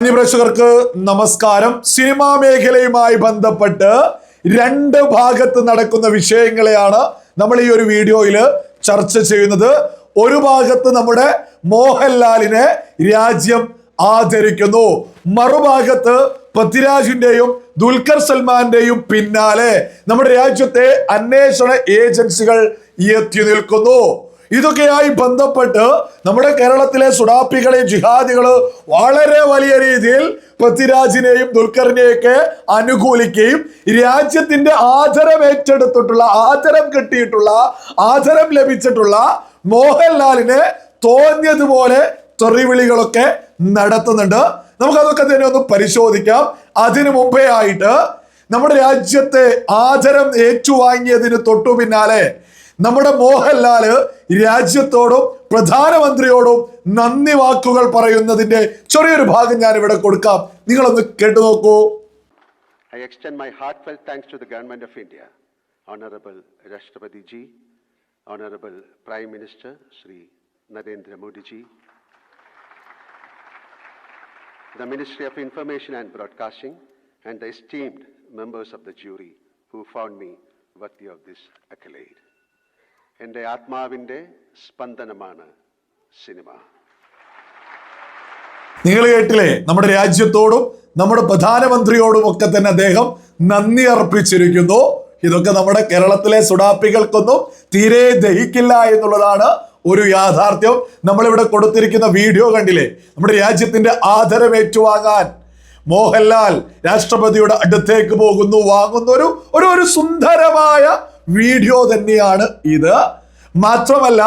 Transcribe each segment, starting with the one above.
പ്രേക്ഷകർക്ക് നമസ്കാരം. സിനിമാ മേഖലയുമായി ബന്ധപ്പെട്ട് രണ്ട് ഭാഗത്ത് നടക്കുന്ന വിഷയങ്ങളെയാണ് നമ്മൾ ഈ ഒരു വീഡിയോയിൽ ചർച്ച ചെയ്യുന്നത്. ഒരു ഭാഗത്ത് നമ്മുടെ മോഹൻലാലിനെ രാജ്യം ആദരിക്കുന്നു. മറുഭാഗത്ത് പൃഥ്വിരാജിന്റെയും ദുൽഖർ സൽമാന്റെയും പിന്നാലെ നമ്മുടെ രാജ്യത്തെ അന്വേഷണ ഏജൻസികൾ എത്തി നിൽക്കുന്നു. ഇതൊക്കെയായി ബന്ധപ്പെട്ട് നമ്മുടെ കേരളത്തിലെ സുഡാപ്പികളെ ജിഹാദികൾ വളരെ വലിയ രീതിയിൽ പൃഥ്വിരാജിനെയും ദുൽഖറിനെയൊക്കെ അനുകൂലിക്കുകയും രാജ്യത്തിന്റെ ആദരം ഏറ്റെടുത്തിട്ടുള്ള ആദരം കിട്ടിയിട്ടുള്ള ആദരം ലഭിച്ചിട്ടുള്ള മോഹൻലാലിനെ തോന്നിയതുപോലെ തെറിവിളികളൊക്കെ നടത്തുന്നുണ്ട്. നമുക്കതൊക്കെ തന്നെ ഒന്ന് പരിശോധിക്കാം. അതിനു മുമ്പേ ആയിട്ട് നമ്മുടെ രാജ്യത്തെ ആദരം ഏറ്റുവാങ്ങിയതിന് തൊട്ടു പിന്നാലെ നമ്മുടെ മോഹൻലാൽ രാജ്യത്തോടും പ്രധാനമന്ത്രിയോടും നന്ദി വാക്കുകൾ പറയുന്നതിന്റെ ചെറിയൊരു ഭാഗം ഞാൻ ഇവിടെ കൊടുക്കാം നിങ്ങളൊന്ന് കേട്ടു നോക്കൂ I extend my heartfelt thanks to the Government of India, Honorable Rashtrapati ji, Honorable Prime Minister Sri Narendra Modi ji, the Ministry of Information and Broadcasting, and the esteemed members of the jury who found me worthy of this accolade. എന്റെ ആത്മാവിന്റെ സ്പന്ദനമാണ് cinema. നിങ്ങൾ കേട്ടില്ലേ? നമ്മുടെ രാജ്യത്തോടും നമ്മുടെ പ്രധാനമന്ത്രിയോടും ഒക്കെ തന്നെ അദ്ദേഹം നന്ദി അർപ്പിച്ചിരിക്കുന്നു. ഇതൊക്കെ നമ്മുടെ കേരളത്തിലെ സുഡാപ്പികൾക്കൊന്നും തീരെ ദഹിക്കില്ല എന്നുള്ളതാണ് ഒരു യാഥാർത്ഥ്യം. നമ്മളിവിടെ കൊടുത്തിരിക്കുന്ന വീഡിയോ കണ്ടില്ലേ? നമ്മുടെ രാജ്യത്തിന്റെ ആദരം ഏറ്റുവാങ്ങാൻ മോഹൻലാൽ രാഷ്ട്രപതിയുടെ അടുത്തേക്ക് പോകുന്നു വാങ്ങുന്ന ഒരു ഒരു സുന്ദരമായ വീഡിയോ തന്നെയാണ് ഇത്. മാത്രമല്ല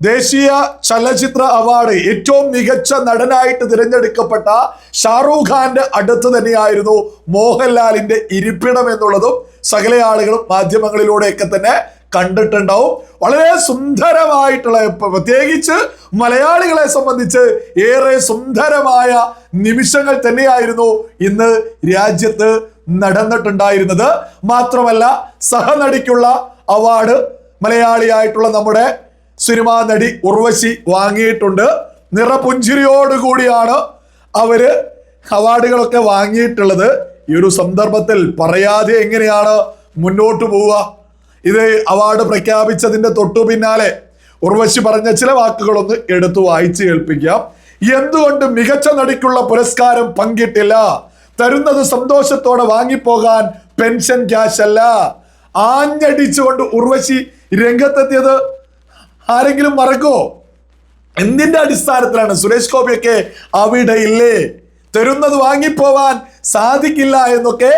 ദേശീയ ചലച്ചിത്ര അവാർഡ് ഏറ്റവും മികച്ച നടനായിട്ട് തിരഞ്ഞെടുക്കപ്പെട്ട ഷാറൂഖ് ഖാന്റെ അടുത്ത് തന്നെയായിരുന്നു മോഹൻലാലിന്റെ ഇരിപ്പിടം എന്നുള്ളതും സകല ആളുകളും മാധ്യമങ്ങളിലൂടെയൊക്കെ തന്നെ കണ്ടിട്ടുണ്ടാവും. വളരെ സുന്ദരമായിട്ടുള്ള പ്രത്യേകിച്ച് മലയാളികളെ സംബന്ധിച്ച് ഏറെ സുന്ദരമായ നിമിഷങ്ങൾ തന്നെയായിരുന്നു ഇന്ന് രാജ്യത്ത് നടന്നിട്ടുണ്ടായിരുന്നത്. മാത്രമല്ല സഹനടിക്കുള്ള അവാർഡ് മലയാളിയായിട്ടുള്ള നമ്മുടെ സിനിമാ നടി ഉർവശി വാങ്ങിയിട്ടുണ്ട്. നിറപുഞ്ചിരിയോടുകൂടിയാണ് അവർ അവാർഡുകളൊക്കെ വാങ്ങിയിട്ടുള്ളത്. ഈ ഒരു സന്ദർഭത്തിൽ പറയാതെ എങ്ങനെയാണ് മുന്നോട്ട് പോവുക? ഇത് അവാർഡ് പ്രഖ്യാപിച്ചതിന്റെ തൊട്ടു പിന്നാലെ ഉർവശി പറഞ്ഞ ചില വാക്കുകളൊന്ന് എടുത്തു വായിച്ചു കേൾപ്പിക്കാം. എന്തുകൊണ്ട് മികച്ച നടിക്കുള്ള പുരസ്കാരം പങ്കിട്ടില്ല? തരുന്നത് സന്തോഷത്തോടെ വാങ്ങിപ്പോകാൻ പെൻഷൻ ക്യാഷ് അല്ല ആഞ്ഞടിച്ചുകൊണ്ട് ഉർവശി രംഗത്തെത്തിയത് ആരെങ്കിലും മറക്കോ? എന്തിന്റെ അടിസ്ഥാനത്തിലാണ് സുരേഷ് ഗോപിയൊക്കെ അവിടെ ഇല്ലേ? തരുന്നത് വാങ്ങിപ്പോവാൻ സാധിക്കില്ല എന്നൊക്കെ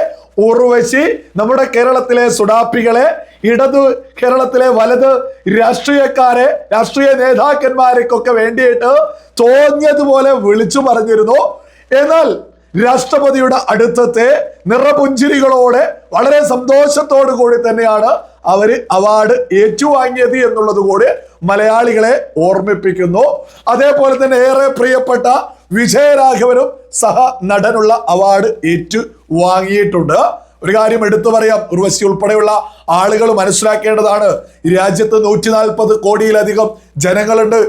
ഉർവശി നമ്മുടെ കേരളത്തിലെ സുഡാപ്പികളെ ഇടത് കേരളത്തിലെ വലത് രാഷ്ട്രീയക്കാരെ രാഷ്ട്രീയ നേതാക്കന്മാരെക്കൊക്കെ വേണ്ടിയിട്ട് തോന്നിയതുപോലെ വിളിച്ചു പറഞ്ഞിരുന്നു. എന്നാൽ രാഷ്ട്രപതിയുടെ അടുത്തത്തെ നിറപുഞ്ചിരികളോടെ വളരെ സന്തോഷത്തോടു കൂടി തന്നെയാണ് അവർ അവാർഡ് ഏറ്റുവാങ്ങിയത് എന്നുള്ളത് കൂടി മലയാളികളെ ഓർമ്മിപ്പിക്കുന്നു. അതേപോലെ തന്നെ ഏറെ പ്രിയപ്പെട്ട വിജയരാഘവനും സഹ നടനുള്ള അവാർഡ് ഏറ്റു വാങ്ങിയിട്ടുണ്ട് ഒരു കാര്യം എടുത്തു പറയാം. ഉർവശി ഉൾപ്പെടെയുള്ള ആളുകൾ മനസ്സിലാക്കേണ്ടതാണ്. രാജ്യത്ത് നൂറ്റി നാൽപ്പത് കോടിയിലധികം ജനങ്ങളുണ്ട്.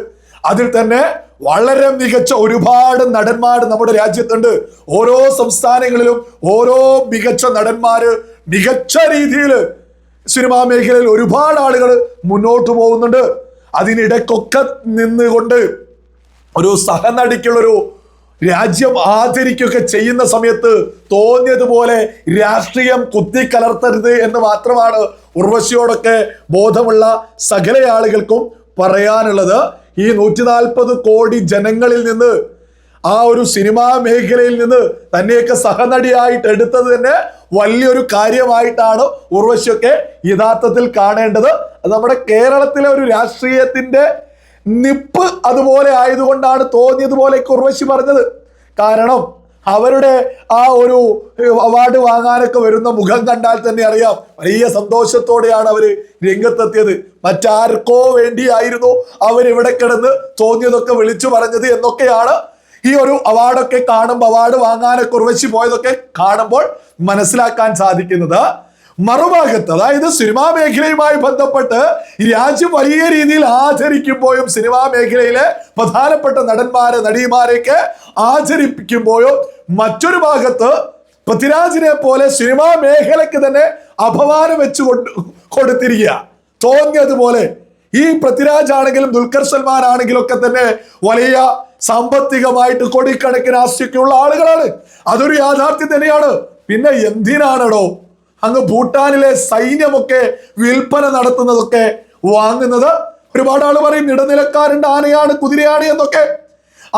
അതിൽ തന്നെ വളരെ മികച്ച ഒരുപാട് നടന്മാർ നമ്മുടെ രാജ്യത്തുണ്ട്. ഓരോ സംസ്ഥാനങ്ങളിലും ഓരോ മികച്ച നടന്മാര് മികച്ച രീതിയിൽ സിനിമാ മേഖലയിൽ ഒരുപാട് ആളുകൾ മുന്നോട്ട് പോകുന്നുണ്ട്. അതിനിടക്കൊക്കെ നിന്നുകൊണ്ട് ഒരു സഹനടിക്കുള്ളൊരു രാജ്യം ആദരിക്കുകയൊക്കെ ചെയ്യുന്ന സമയത്ത് തോന്നിയതുപോലെ രാഷ്ട്രീയം കുത്തിക്കലർത്തരുത് എന്ന് മാത്രമാണ് ഉർവശിയോടൊക്കെ ബോധമുള്ള സകല ആളുകൾക്കും പറയാനുള്ളത്. ഈ നൂറ്റി നാൽപ്പത് കോടി ജനങ്ങളിൽ നിന്ന് ആ ഒരു സിനിമാ മേഖലയിൽ നിന്ന് തന്നെയൊക്കെ സഹനടിയായിട്ട് എടുത്തത് തന്നെ വലിയൊരു കാര്യമായിട്ടാണ് ഉർവശിയൊക്കെ യഥാർത്ഥത്തിൽ കാണേണ്ടത്. നമ്മുടെ കേരളത്തിലെ ഒരു രാഷ്ട്രീയത്തിന്റെ നിപ്പ് അതുപോലെ ആയതുകൊണ്ടാണ് തോന്നിയതുപോലെ ഉർവശി പറഞ്ഞത്. കാരണം അവരുടെ ആ ഒരു അവാർഡ് വാങ്ങാനൊക്കെ വരുന്ന മുഖം കണ്ടാൽ തന്നെ അറിയാം. വലിയ സന്തോഷത്തോടെയാണ് അവർ രംഗത്തെത്തിയത്. മറ്റാർക്കോ വേണ്ടിയായിരുന്നു അവരിവിടെ കിടന്ന് തോന്നിയതൊക്കെ വിളിച്ചു പറഞ്ഞത് എന്നൊക്കെയാണ് ഈ ഒരു അവാർഡൊക്കെ കാണുമ്പോൾ അവാർഡ് വാങ്ങാനൊക്കെ ഉറവശി പോയതൊക്കെ കാണുമ്പോൾ മനസ്സിലാക്കാൻ സാധിക്കുന്നത്. മറുഭാഗത്ത് അതായത് സിനിമാ മേഖലയുമായി ബന്ധപ്പെട്ട് രാജ്യം വലിയ രീതിയിൽ ആചരിക്കുമ്പോഴും സിനിമാ മേഖലയിലെ പ്രധാനപ്പെട്ട നടന്മാരെ നടിമാരെയൊക്കെ ആചരിപ്പിക്കുമ്പോഴും മറ്റൊരു ഭാഗത്ത് പൃഥ്വിരാജിനെ പോലെ സിനിമാ മേഖലയ്ക്ക് തന്നെ അപമാനം വെച്ചു കൊണ്ട് കൊടുത്തിരിക്കുക. തോന്നിയതുപോലെ ഈ പൃഥ്വിരാജ് ആണെങ്കിലും ദുൽഖർ സൽമാൻ ആണെങ്കിലും ഒക്കെ തന്നെ വലിയ സാമ്പത്തികമായിട്ട് കോടിക്കണക്കിന് ആസ്വദിക്കുള്ള ആളുകളാണ്. അതൊരു യാഥാർത്ഥ്യം തന്നെയാണ്. പിന്നെ എന്തിനാണടോ അങ്ങ് ഭൂട്ടാനിലെ സൈന്യമൊക്കെ വിൽപ്പന നടത്തുന്നതൊക്കെ വാങ്ങുന്നത്. ഒരുപാട് ആൾ പറയും ഇടനിലക്കാരന്റെ ആനയാണ് കുതിരയാണ് എന്നൊക്കെ.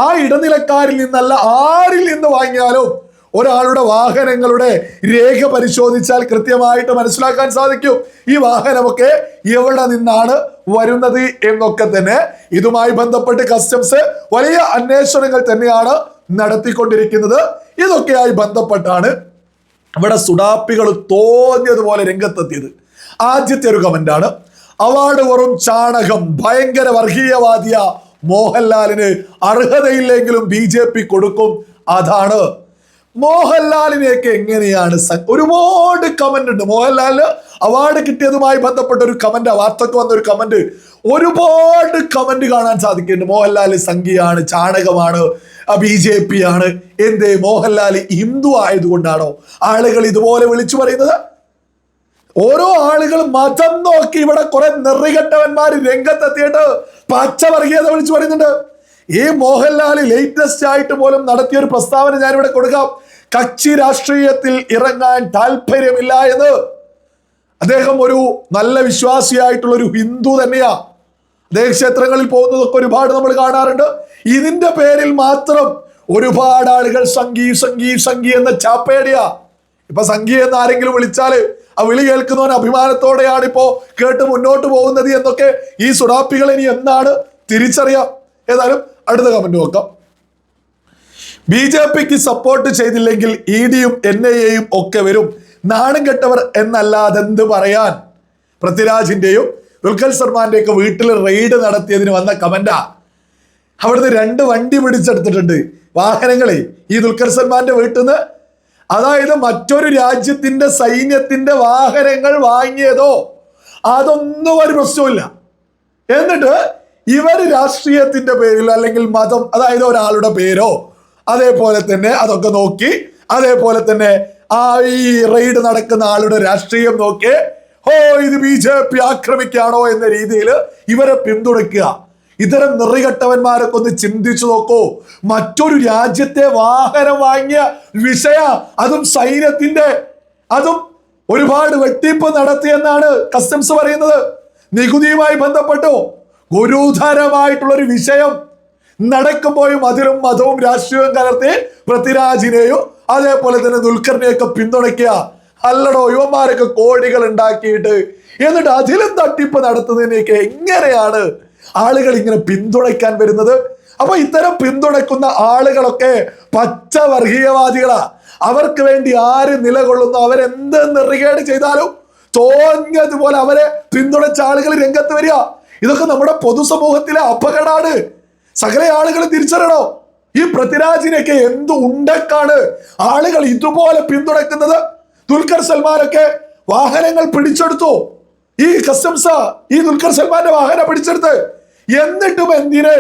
ആ ഇടനിലക്കാരിൽ നിന്നല്ല ആരിൽ നിന്ന് വാങ്ങിയാലും ഒരാളുടെ വാഹനങ്ങളുടെ രേഖ പരിശോധിച്ചാൽ കൃത്യമായിട്ട് മനസ്സിലാക്കാൻ സാധിക്കും. ഈ വാഹനമൊക്കെ എവിടെ നിന്നാണ് വരുന്നത് എന്നൊക്കെ തന്നെ. ഇതുമായി ബന്ധപ്പെട്ട് കസ്റ്റംസ് വലിയ അന്വേഷണങ്ങൾ തന്നെയാണ് നടത്തിക്കൊണ്ടിരിക്കുന്നത്. ഇതൊക്കെയായി ബന്ധപ്പെട്ടാണ് ഇവിടെ സുഡാപ്പികൾ തോന്നിയതുപോലെ രംഗത്തെത്തിയത്. ആദ്യത്തെ ഒരു കമന്റാണ്. അവാർഡ് വെറും ചാണകം ഭയങ്കര വർഗീയവാദിയ മോഹൻലാലിന് അർഹതയില്ലെങ്കിലും ബി ജെ പി കൊടുക്കും. അതാണ്. മോഹൻലാലിനെയൊക്കെ എങ്ങനെയാണ് ഒരുപാട് കമന്റ് ഉണ്ട്. മോഹൻലാലിന് അവാർഡ് കിട്ടിയതുമായി ബന്ധപ്പെട്ട ഒരു കമന്റ് വാർത്തക്ക് വന്ന ഒരു കമന്റ് ഒരുപാട് കമന്റ് കാണാൻ സാധിക്കുന്നുണ്ട്. മോഹൻലാൽ സംഘിയാണ് ചാണകമാണ് ബി ജെ പി ആണ് എന്തേ മോഹൻലാൽ ഹിന്ദു ആയതുകൊണ്ടാണോ ആളുകൾ ഇതുപോലെ വിളിച്ചു പറയുന്നത്? ഓരോ ആളുകളും മതം നോക്കി ഇവിടെ കുറെ നെറികെട്ടവന്മാർ രംഗത്തെത്തിയിട്ട് പച്ചവർഗീയത വിളിച്ചു പറയുന്നുണ്ട്. ഈ മോഹൻലാൽ ലേറ്റസ്റ്റ് ആയിട്ട് പോലും നടത്തിയ ഒരു പ്രസ്താവന ഞാനിവിടെ കൊടുക്കാം. കക്ഷി രാഷ്ട്രീയത്തിൽ ഇറങ്ങാൻ താല്പര്യമില്ല എന്ന്. അദ്ദേഹം ഒരു നല്ല വിശ്വാസിയായിട്ടുള്ള ഒരു ഹിന്ദു തന്നെയാ. അദ്ദേഹം ക്ഷേത്രങ്ങളിൽ പോകുന്നതൊക്കെ ഒരുപാട് നമ്മൾ കാണാറുണ്ട്. ഇതിന്റെ പേരിൽ മാത്രം ഒരുപാട് ആളുകൾ സംഗീ സംഗീ സംഗീ എന്ന ചാപ്പേടിയാ. ഇപ്പൊ സംഗീ എന്ന് ആരെങ്കിലും വിളിച്ചാൽ ആ വിളി കേൾക്കുന്നവൻ അഭിമാനത്തോടെയാണ് ഇപ്പോ കേട്ട് മുന്നോട്ട് പോകുന്നത് എന്നൊക്കെ ഈ സുഡാപ്പികൾ ഇനി എന്താണ് തിരിച്ചറിയാം. ഏതായാലും അടുത്ത കമന്റ് നോക്കാം. ബി ജെ പിക്ക് സപ്പോർട്ട് ചെയ്തില്ലെങ്കിൽ ഇ ഡിയും എൻ ഐ എയും ഒക്കെ വരും. നാണം കെട്ടവർ എന്നല്ലാതെന്ത് പറയാൻ? പൃഥ്വിരാജിന്റെയും ദുൽഖർ സൽമാന്റെ ഒക്കെ വീട്ടിൽ റെയ്ഡ് നടത്തിയതിന് വന്ന കമന്റാ. അവിടുന്ന് രണ്ട് വണ്ടി പിടിച്ചെടുത്തിട്ടുണ്ട്. വാഹനങ്ങളെ ഈ ദുൽഖർ സൽമാന്റെ വീട്ടിൽ നിന്ന് അതായത് മറ്റൊരു രാജ്യത്തിന്റെ സൈന്യത്തിന്റെ വാഹനങ്ങൾ വാങ്ങിയതോ അതൊന്നും ഒരു പ്രശ്നമില്ല എന്നിട്ട് ഇവർ രാഷ്ട്രീയത്തിന്റെ പേരിൽ അല്ലെങ്കിൽ മതം അതായത് ഒരാളുടെ പേരോ അതേപോലെ തന്നെ അതൊക്കെ നോക്കി അതേപോലെ തന്നെ ആ ഈ റെയ്ഡ് നടക്കുന്ന ആളുടെ രാഷ്ട്രീയം നോക്കി ഓ ഇത് ബി ജെ പി ആക്രമിക്കാണോ എന്ന രീതിയിൽ ഇവരെ പിന്തുണയ്ക്കുക. ഇത്തരം നിറികെട്ടവന്മാരൊക്കെ ഒന്ന് ചിന്തിച്ചു നോക്കൂ. മറ്റൊരു രാജ്യത്തെ വാഹനം വാങ്ങിയ വിഷയ അതും സൈന്യത്തിന്റെ അതും ഒരുപാട് വെട്ടിപ്പ് നടത്തിയെന്നാണ് കസ്റ്റംസ് പറയുന്നത്. നികുതിയുമായി ബന്ധപ്പെട്ടു. ഗുരുതരമായിട്ടുള്ള ഒരു വിഷയം നടക്കുമ്പോഴും അതിലും മതവും രാഷ്ട്രീയവും കലർത്തി പൃഥ്വിരാജിനെയും അതേപോലെ തന്നെ ദുൽഖറിനെയൊക്കെ പിന്തുണയ്ക്കുക. അല്ലടോ യുവന്മാരൊക്കെ കോടികൾ ഉണ്ടാക്കിയിട്ട് എന്നിട്ട് അതിലും തട്ടിപ്പ് നടത്തുന്നതിനെയൊക്കെ എങ്ങനെയാണ് ആളുകൾ ഇങ്ങനെ പിന്തുണയ്ക്കാൻ വരുന്നത്? അപ്പൊ ഇത്തരം പിന്തുണയ്ക്കുന്ന ആളുകളൊക്കെ പച്ച വർഗീയവാദികളാ അവർക്ക് വേണ്ടി ആര് നിലകൊള്ളുന്നു? അവരെന്ത് നെറികേട് ചെയ്താലും തോന്നിയതുപോലെ അവരെ പിന്തുണച്ച ആളുകൾ രംഗത്ത് വരിക. ഇതൊക്കെ നമ്മുടെ പൊതുസമൂഹത്തിലെ അപകടമാണ് സകല ആളുകൾ തിരിച്ചറിയണോ? ഈ പൃഥ്വിരാജിനെയൊക്കെ എന്ത് ഉണ്ടക്കാണ് ആളുകൾ ഇതുപോലെ പിന്തുണയ്ക്കുന്നത്? ദുൽഖർ സൽമാനൊക്കെ വാഹനങ്ങൾ പിടിച്ചെടുത്തു. ഈ കസ്റ്റംസ് ഈ ദുൽഖർ സൽമാന്റെ വാഹനം പിടിച്ചെടുത്ത്. എന്നിട്ടും എന്തിന്?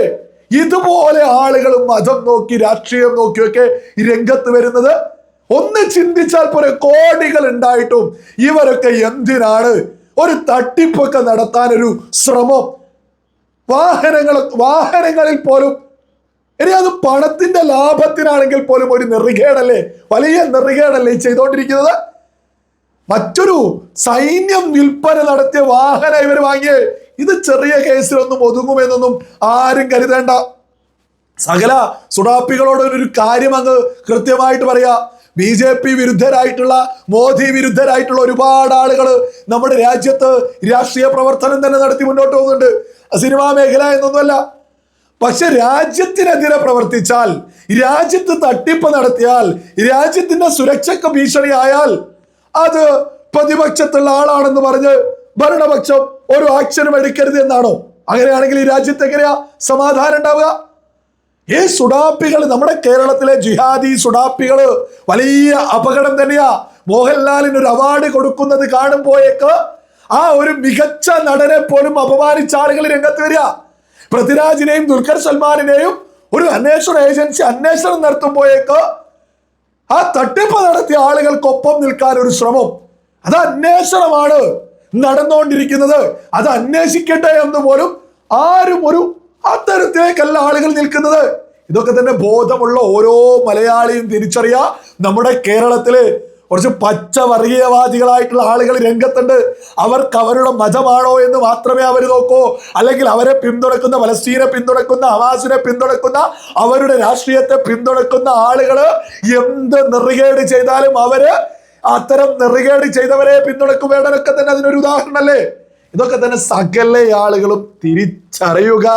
ഇതുപോലെ ആളുകൾ മതം നോക്കി രാഷ്ട്രീയം നോക്കിയൊക്കെ രംഗത്ത് വരുന്നത്. ഒന്ന് ചിന്തിച്ചാൽ പോരെ കോടികൾ ഉണ്ടായിട്ടും ഇവരൊക്കെ എന്തിനാണ്? ഒരു തട്ടിപ്പൊക്കെ നടത്താൻ ഒരു ശ്രമം. വാഹനങ്ങൾ വാഹനങ്ങളിൽ പോലും ഇനി അത് പണത്തിന്റെ ലാഭത്തിനാണെങ്കിൽ പോലും ഒരു നെറികേടല്ലേ? വലിയ നെറികേടല്ലേ ചെയ്തുകൊണ്ടിരിക്കുന്നത് മറ്റൊരു സൈന്യം വിൽപ്പന നടത്തിയ വാഹനം ഇവർ വാങ്ങിയേ. ഇത് ചെറിയ കേസിലൊന്നും ഒതുങ്ങുമെന്നൊന്നും ആരും കരുതേണ്ട. സകല സുഡാപ്പികളോട് ഒരു കാര്യം അങ്ങ് കൃത്യമായിട്ട് പറയാ. ബി ജെ പി വിരുദ്ധരായിട്ടുള്ള മോദി വിരുദ്ധരായിട്ടുള്ള ഒരുപാട് ആളുകൾ നമ്മുടെ രാജ്യത്ത് രാഷ്ട്രീയ പ്രവർത്തനം തന്നെ നടത്തി മുന്നോട്ട് പോകുന്നുണ്ട്. സിനിമാ മേഖല എന്നൊന്നുമല്ല. പക്ഷെ രാജ്യത്തിനെതിരെ പ്രവർത്തിച്ചാൽ രാജ്യത്ത് തട്ടിപ്പ് നടത്തിയാൽ രാജ്യത്തിന്റെ സുരക്ഷയ്ക്ക് ഭീഷണിയായാൽ അത് പ്രതിപക്ഷത്തുള്ള ആളാണെന്ന് പറഞ്ഞ് ഭരണപക്ഷം ഒരു ആക്ഷനും എടുക്കരുത് എന്നാണോ? അങ്ങനെയാണെങ്കിൽ ഈ രാജ്യത്ത് എങ്ങനെയാ സമാധാനം ഉണ്ടാവുക? ഈ സുഡാപ്പികൾ നമ്മുടെ കേരളത്തിലെ ജിഹാദി സുഡാപ്പികൾ വലിയ അപകടം തന്നെയാ. മോഹൻലാലിന് ഒരു അവാർഡ് കൊടുക്കുന്നത് കാണുമ്പോഴേക്ക് ആ ഒരു മികച്ച നടനെ പോലും അപമാനിച്ച ആളുകൾ രംഗത്ത് വരിക. പൃഥ്വിരാജിനെയും ദുൽഖർ സൽമാനിനെയും ഒരു അന്വേഷണ ഏജൻസി അന്വേഷണം നടത്തുമ്പോഴേക്ക് ആ തട്ടിപ്പ് നടത്തിയ ആളുകൾക്കൊപ്പം നിൽക്കാൻ ഒരു ശ്രമം. അത് അന്വേഷണമാണ് നടന്നുകൊണ്ടിരിക്കുന്നത്. അത് അന്വേഷിക്കട്ടെ എന്ന് പോലും ആരും ഒരു അത്തരത്തിലേക്കല്ല ആളുകൾ നിൽക്കുന്നത്. ഇതൊക്കെ തന്നെ ബോധമുള്ള ഓരോ മലയാളിയും തിരിച്ചറിയാ. നമ്മുടെ കേരളത്തിൽ കുറച്ച് പച്ച വർഗീയവാദികളായിട്ടുള്ള ആളുകൾ രംഗത്തുണ്ട്. അവർക്ക് അവരുടെ മതമാണോ എന്ന് മാത്രമേ അവർ നോക്കൂ. അല്ലെങ്കിൽ അവരെ പിന്തുണക്കുന്ന പലസ്തീനെ പിന്തുണക്കുന്ന ഹമാസിനെ പിന്തുണക്കുന്ന അവരുടെ രാഷ്ട്രീയത്തെ പിന്തുണക്കുന്ന ആളുകൾ എന്ത് നെറുകേട് ചെയ്താലും അവർ അത്തരം നെറുകേട് ചെയ്തവരെ പിന്തുണക്കും വേണ്ടതൊക്കെ തന്നെ അതിനൊരു ഉദാഹരണമല്ലേ? ഇതൊക്കെ തന്നെ സകല ആളുകളും തിരിച്ചറിയുക.